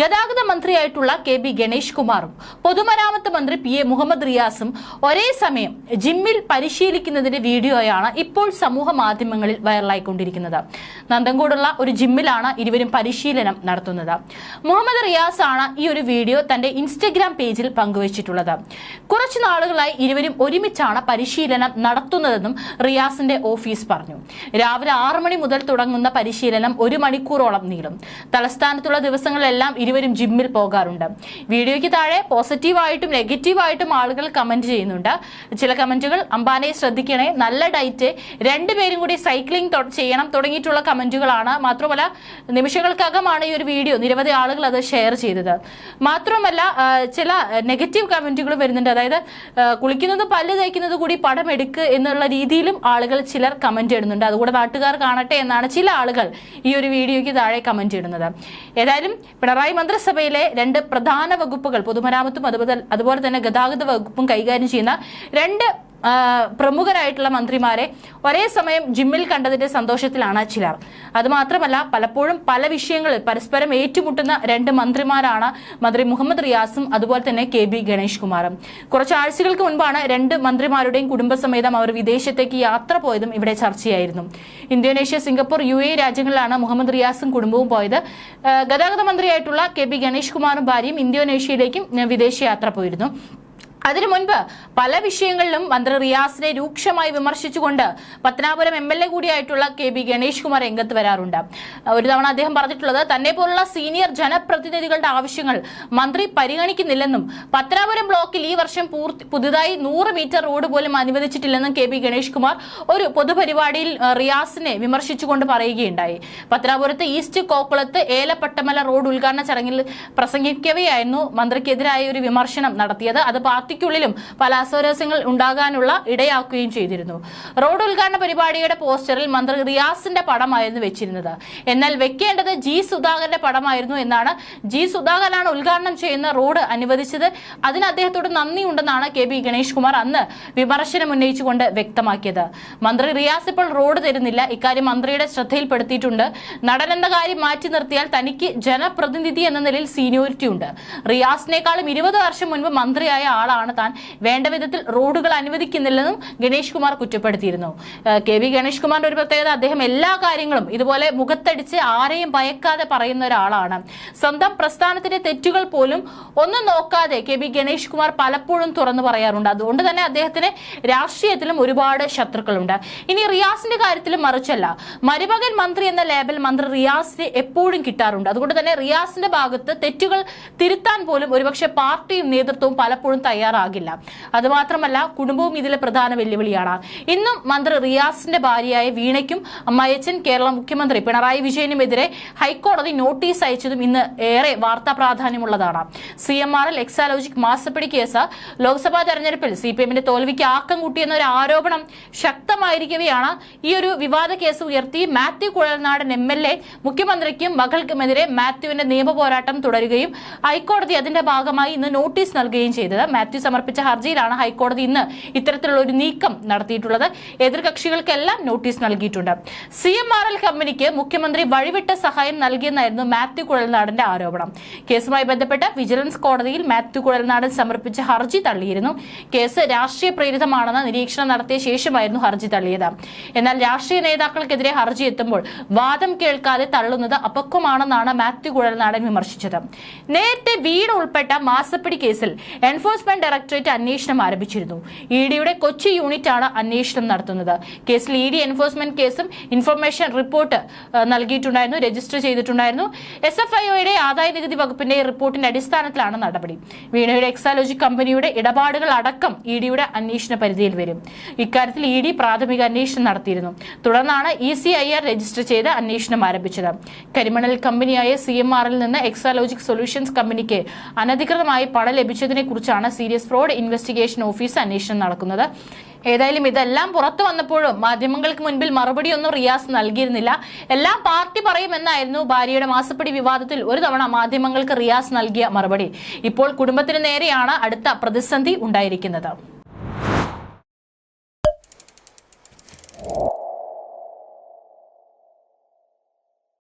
ഗതാഗത മന്ത്രിയായിട്ടുള്ള K B Ganesh കുമാറും പൊതുമരാമത്ത് മന്ത്രി പി എ മുഹമ്മദ് റിയാസും ഒരേ സമയം ജിമ്മിൽ പരിശീലിക്കുന്നതിന്റെ വീഡിയോയാണ് ഇപ്പോൾ സമൂഹ മാധ്യമങ്ങളിൽ വൈറലായിക്കൊണ്ടിരിക്കുന്നത്. നന്ദൻകോടുള്ള ഒരു ജിമ്മിലാണ് ഇരുവരും പരിശീലനം നടത്തുന്നത്. മുഹമ്മദ് റിയാസ് ആണ് ഈ ഒരു വീഡിയോ തന്റെ ഇൻസ്റ്റഗ്രാം പേജിൽ പങ്കുവച്ചിട്ടുള്ളത്. കുറച്ചു നാളുകളായി ഇരുവരും ഒരുമിച്ചാണ് പരിശീലനം നടത്തുന്നതെന്നും റിയാസിന്റെ ഓഫീസ് പറഞ്ഞു. രാവിലെ ആറു മണി മുതൽ തുടങ്ങുന്ന പരിശീലനം ഒരു മണിക്കൂറോളം നീളും. തലസ്ഥാനത്തുള്ള ദിവസങ്ങളിലെല്ലാം ഇരുവരും ജിമ്മിൽ പോകാറുണ്ട്. വീഡിയോയ്ക്ക് താഴെ പോസിറ്റീവായിട്ടും നെഗറ്റീവായിട്ടും ആളുകൾ കമന്റ് ചെയ്യുന്നുണ്ട്. ചില കമന്റുകൾ അംബാനയെ ശ്രദ്ധിക്കണേ നല്ല ഡയറ്റ് രണ്ടുപേരും കൂടി സൈക്ലിംഗ് ചെയ്യണം തുടങ്ങിയിട്ടുള്ള കമന്റുകളാണ് മാത്രമല്ല നിമിഷങ്ങൾക്കകമാണ് ഈ ഒരു വീഡിയോ നിരവധി ആളുകൾ അത് ഷെയർ ചെയ്തത്. മാത്രമല്ല ചില നെഗറ്റീവ് കമന്റുകൾ വരുന്നുണ്ട്. അതായത് കുളിക്കുന്നത് പല്ല് തേക്കുന്നത് കൂടി പടം എടുക്ക് എന്നുള്ള രീതിയിലും ആളുകൾ ചിലർ കമന്റ് ഇടുന്നുണ്ട്. അതുകൂടെ നാട്ടുകാർ കാണട്ടെ എന്നാണ് ചില ആളുകൾ ഈ ഒരു വീഡിയോയ്ക്ക് താഴെ കമന്റ് ഇടുന്നത്. ഏതായാലും പിണറായി മന്ത്രിസഭയിലെ രണ്ട് പ്രധാന വകുപ്പുകൾ പൊതുമരാമത്തും അതുപോലെ അതുപോലെ തന്നെ ഗതാഗത വകുപ്പും കൈകാര്യം ചെയ്യുന്ന രണ്ട് പ്രമുഖരായിട്ടുള്ള മന്ത്രിമാരെ ഒരേ സമയം ജിമ്മിൽ കണ്ടതിന്റെ സന്തോഷത്തിലാണ് ചിലർ. അതുമാത്രമല്ല പലപ്പോഴും പല വിഷയങ്ങളിൽ പരസ്പരം ഏറ്റുമുട്ടുന്ന രണ്ട് മന്ത്രിമാരാണ് മന്ത്രി മുഹമ്മദ് റിയാസും അതുപോലെ തന്നെ കെ ബി ഗണേഷ് കുമാറും. കുറച്ച് ആഴ്ചകൾക്ക് മുൻപാണ് രണ്ട് മന്ത്രിമാരുടെയും കുടുംബസമേതം അവർ വിദേശത്തേക്ക് യാത്ര പോയതും ഇവിടെ ചർച്ചയായിരുന്നു. ഇന്തോനേഷ്യ സിംഗപ്പൂർ യു എ രാജ്യങ്ങളിലാണ് മുഹമ്മദ് റിയാസും കുടുംബവും പോയത്. ഗതാഗത മന്ത്രിയായിട്ടുള്ള കെ ബി ഗണേഷ് കുമാറും ഭാര്യയും ഇന്തോനേഷ്യയിലേക്കും വിദേശയാത്ര പോയിരുന്നു. അതിനു മുൻപ് പല വിഷയങ്ങളിലും മന്ത്രി റിയാസിനെ രൂക്ഷമായി വിമർശിച്ചുകൊണ്ട് പത്തനാപുരം എം എൽ എ കൂടിയായിട്ടുള്ള കെ ബി ഗണേഷ് കുമാർ രംഗത്ത് വരാറുണ്ട്. ഒരു തവണ അദ്ദേഹം പറഞ്ഞിട്ടുള്ളത് തന്നെ പോലുള്ള സീനിയർ ജനപ്രതിനിധികളുടെ ആവശ്യങ്ങൾ മന്ത്രി പരിഗണിക്കുന്നില്ലെന്നും പത്തനാപുരം ബ്ലോക്കിൽ ഈ വർഷം പൂർത്തി പുതുതായി നൂറ് മീറ്റർ റോഡ് പോലും അനുവദിച്ചിട്ടില്ലെന്നും കെ ബി ഗണേഷ് കുമാർ ഒരു പൊതുപരിപാടിയിൽ റിയാസിനെ വിമർശിച്ചുകൊണ്ട് പറയുകയുണ്ടായി. പത്തനാപുരത്ത് ഈസ്റ്റ് കോക്കുളത്ത് ഏലപ്പട്ടമല റോഡ് ഉദ്ഘാടന ചടങ്ങിൽ പ്രസംഗിക്കവെയായിരുന്നു മന്ത്രിക്കെതിരായ ഒരു വിമർശനം നടത്തിയത്. അത് പാർട്ടിക്കുള്ളിലും പല അസ്വാരസ്യങ്ങൾ ഉണ്ടാകാനുള്ള ഇടയാക്കുകയും ചെയ്തിരുന്നു. റോഡ് ഉദ്ഘാടന പരിപാടിയുടെ പോസ്റ്ററിൽ മന്ത്രി റിയാസിന്റെ പടമായിരുന്നു വെച്ചിരുന്നത്. എന്നാൽ വെക്കേണ്ടത് ജി സുധാകരന്റെ പടമായിരുന്നു എന്നാണ് ജി സുധാകരനാണ് ഉദ്ഘാടനം ചെയ്യുന്ന റോഡ് അനുവദിച്ചത്. അതിന് അദ്ദേഹത്തോട് നന്ദിയുണ്ടെന്നാണ് കെ ബി ഗണേഷ് കുമാർ അന്ന് വിമർശനം ഉന്നയിച്ചുകൊണ്ട് വ്യക്തമാക്കിയത്. മന്ത്രി റിയാസ് ഇപ്പോൾ റോഡ് തരുന്നില്ല. ഇക്കാര്യം മന്ത്രിയുടെ ശ്രദ്ധയിൽപ്പെടുത്തിയിട്ടുണ്ട്. നടൻ എന്ന കാര്യം മാറ്റി നിർത്തിയാൽ തനിക്ക് ജനപ്രതിനിധി എന്ന നിലയിൽ സീനിയോറിറ്റി ഉണ്ട് റിയാസിനേക്കാളും ഇരുപത് വർഷം മുൻപ് മന്ത്രിയായ ആളാണ് താൻ വേണ്ട വിധത്തിൽ റോഡുകൾ അനുവദിക്കുന്നില്ലെന്നും ഗണേഷ് കുമാർ കുറ്റപ്പെടുത്തിയിരുന്നു. കെ വി ഗണേഷ് കുമാറിന്റെ ഒരു പ്രത്യേകത അദ്ദേഹം എല്ലാ കാര്യങ്ങളും ഇതുപോലെ മുഖത്തടിച്ച് ആരെയും ഭയക്കാതെ പറയുന്ന ഒരാളാണ്. സ്വന്തം പ്രസ്ഥാനത്തിന്റെ തെറ്റുകൾ പോലും ഒന്നും നോക്കാതെ കെ വി ഗണേഷ് കുമാർ പലപ്പോഴും തുറന്നു പറയാറുണ്ട്. അതുകൊണ്ട് തന്നെ അദ്ദേഹത്തിന് രാഷ്ട്രീയത്തിലും ഒരുപാട് ശത്രുക്കളുണ്ട്. ഇനി റിയാസിന്റെ കാര്യത്തിലും മറിച്ചല്ല. മരുമകൻ മന്ത്രി എന്ന ലേബൽ മന്ത്രി റിയാസിന് എപ്പോഴും കിട്ടാറുണ്ട്. അതുകൊണ്ട് തന്നെ റിയാസിന്റെ ഭാഗത്ത് തെറ്റുകൾ തിരുത്താൻ പോലും ഒരുപക്ഷെ പാർട്ടിയും നേതൃത്വവും പലപ്പോഴും തയ്യാറാകില്ല. അതുമാത്രമല്ല കുടുംബവും ഇതിലെ പ്രധാന വെല്ലുവിളിയാണ്. ഇന്നും മന്ത്രി റിയാസിന്റെ ഭാര്യയായ വീണയ്ക്കും അമ്മയച്ചൻ കേരള മുഖ്യമന്ത്രി പിണറായി വിജയനുമെതിരെ ഹൈക്കോടതി നോട്ടീസ് അയച്ചതും ഇന്ന് ഏറെ വാർത്താ പ്രാധാന്യമുള്ളതാണ്. C M R L Exalogic മാസപ്പടി കേസ് ലോക്സഭാ തെരഞ്ഞെടുപ്പിൽ സി പി എമ്മിന്റെ തോൽവിക്ക് ആക്കം കൂട്ടിയെന്ന ഒരു ആരോപണം ശക്തമായിരിക്കവെയാണ് ഈ ഒരു വിവാദ കേസ് ഉയർത്തി Mathew Kuzhalnadan M L A മുഖ്യമന്ത്രിക്കും മകൾക്കുമെതിരെ മാത്യുവിന്റെ നിയമ പോരാട്ടം തുടരുകയും ഹൈക്കോടതി അതിന്റെ ഭാഗമായി ഇന്ന് നോട്ടീസ് നൽകുകയും ചെയ്തത് മാത്യു സമർപ്പിച്ച ഹർജിയിലാണ് ഹൈക്കോടതി ഇന്ന് ഇത്തരത്തിലുള്ള ഒരു നീക്കം നടത്തിയിട്ടുള്ളത്. എതിർകക്ഷികൾക്കെല്ലാം നോട്ടീസ് നൽകിയിട്ടുണ്ട്. സി കമ്പനിക്ക് മുഖ്യമന്ത്രി വഴിവിട്ട സഹായം നൽകിയെന്നായിരുന്നു മാത്യു കുഴൽനാടന്റെ ആരോപണം. കേസുമായി ബന്ധപ്പെട്ട് വിജിലൻസ് കോടതിയിൽ മാത്യു കുഴൽനാടൻ സമർപ്പിച്ച ഹർജി തള്ളിയിരുന്നു. കേസ് രാഷ്ട്രീയ പ്രേരിതമാണെന്ന് നിരീക്ഷണം നടത്തിയ ശേഷമായിരുന്നു ഹർജി തള്ളിയത്. എന്നാൽ രാഷ്ട്രീയ നേതാക്കൾക്കെതിരെ ഹർജി എത്തുമ്പോൾ വാദം കേൾക്കാതെ തള്ളുന്നത് അപക്വമാണെന്നാണ് മാത്യു കുഴൽനാടൻ വിമർശിച്ചത്. നേരത്തെ വീട് ഉൾപ്പെട്ട മാസപ്പിടി കേസിൽ എൻഫോഴ്സ്മെന്റ് ഡയറക്ടറേറ്റ് അന്വേഷണം ആരംഭിച്ചിരുന്നു. ഇ ഡിയുടെ കൊച്ചി യൂണിറ്റാണ് അന്വേഷണം നടത്തുന്നത്. കേസിൽ ഇ ഡി എൻഫോഴ്സ്മെന്റ് കേസും ഇൻഫർമേഷൻ റിപ്പോർട്ട് നൽകിയിട്ടുണ്ടായിരുന്നു രജിസ്റ്റർ ചെയ്തിട്ടുണ്ടായിരുന്നു. എസ് എഫ് ഐഒയുടെ ആദായ നികുതി വകുപ്പിന്റെ റിപ്പോർട്ടിന്റെ അടിസ്ഥാനത്തിലാണ് നടപടി. വീണയുടെ എക്സാലോജി കമ്പനിയുടെ ഇടപാടുകൾ അടക്കം ഇ ഡിയുടെ അന്വേഷണ പരിധിയിൽ വരും. ഇക്കാര്യത്തിൽ ഇ ഡി പ്രാഥമിക അന്വേഷണം നടത്തിയിരുന്നു. തുടർന്നാണ് E C I R register ചെയ്ത് അന്വേഷണം ആരംഭിച്ചത്. കരിമണൽ കമ്പനിയായ സി എം ആറിൽ നിന്ന് എക്സാലോജിക് സൊല്യൂഷൻസ് കമ്പനിക്ക് അനധികൃതമായി പണം ലഭിച്ചതിനെ കുറിച്ചാണ് സീരിയസ് ഫ്രോഡ് ഇൻവെസ്റ്റിഗേഷൻ ഓഫീസ് അന്വേഷണം നടക്കുന്നത്. ഏതായാലും ഇതെല്ലാം പുറത്തു വന്നപ്പോഴും മാധ്യമങ്ങൾക്ക് മുൻപിൽ മറുപടിയൊന്നും റിയാസ് നൽകിയിരുന്നില്ല. എല്ലാം പാർട്ടി പറയുമെന്നായിരുന്നു ഭാര്യയുടെ മാസപ്പടി വിവാദത്തിൽ ഒരു തവണ മാധ്യമങ്ങൾക്ക് റിയാസ് നൽകിയ മറുപടി. ഇപ്പോൾ കുടുംബത്തിന് നേരെയാണ് അടുത്ത പ്രതിസന്ധി ഉണ്ടായിരിക്കുന്നത്.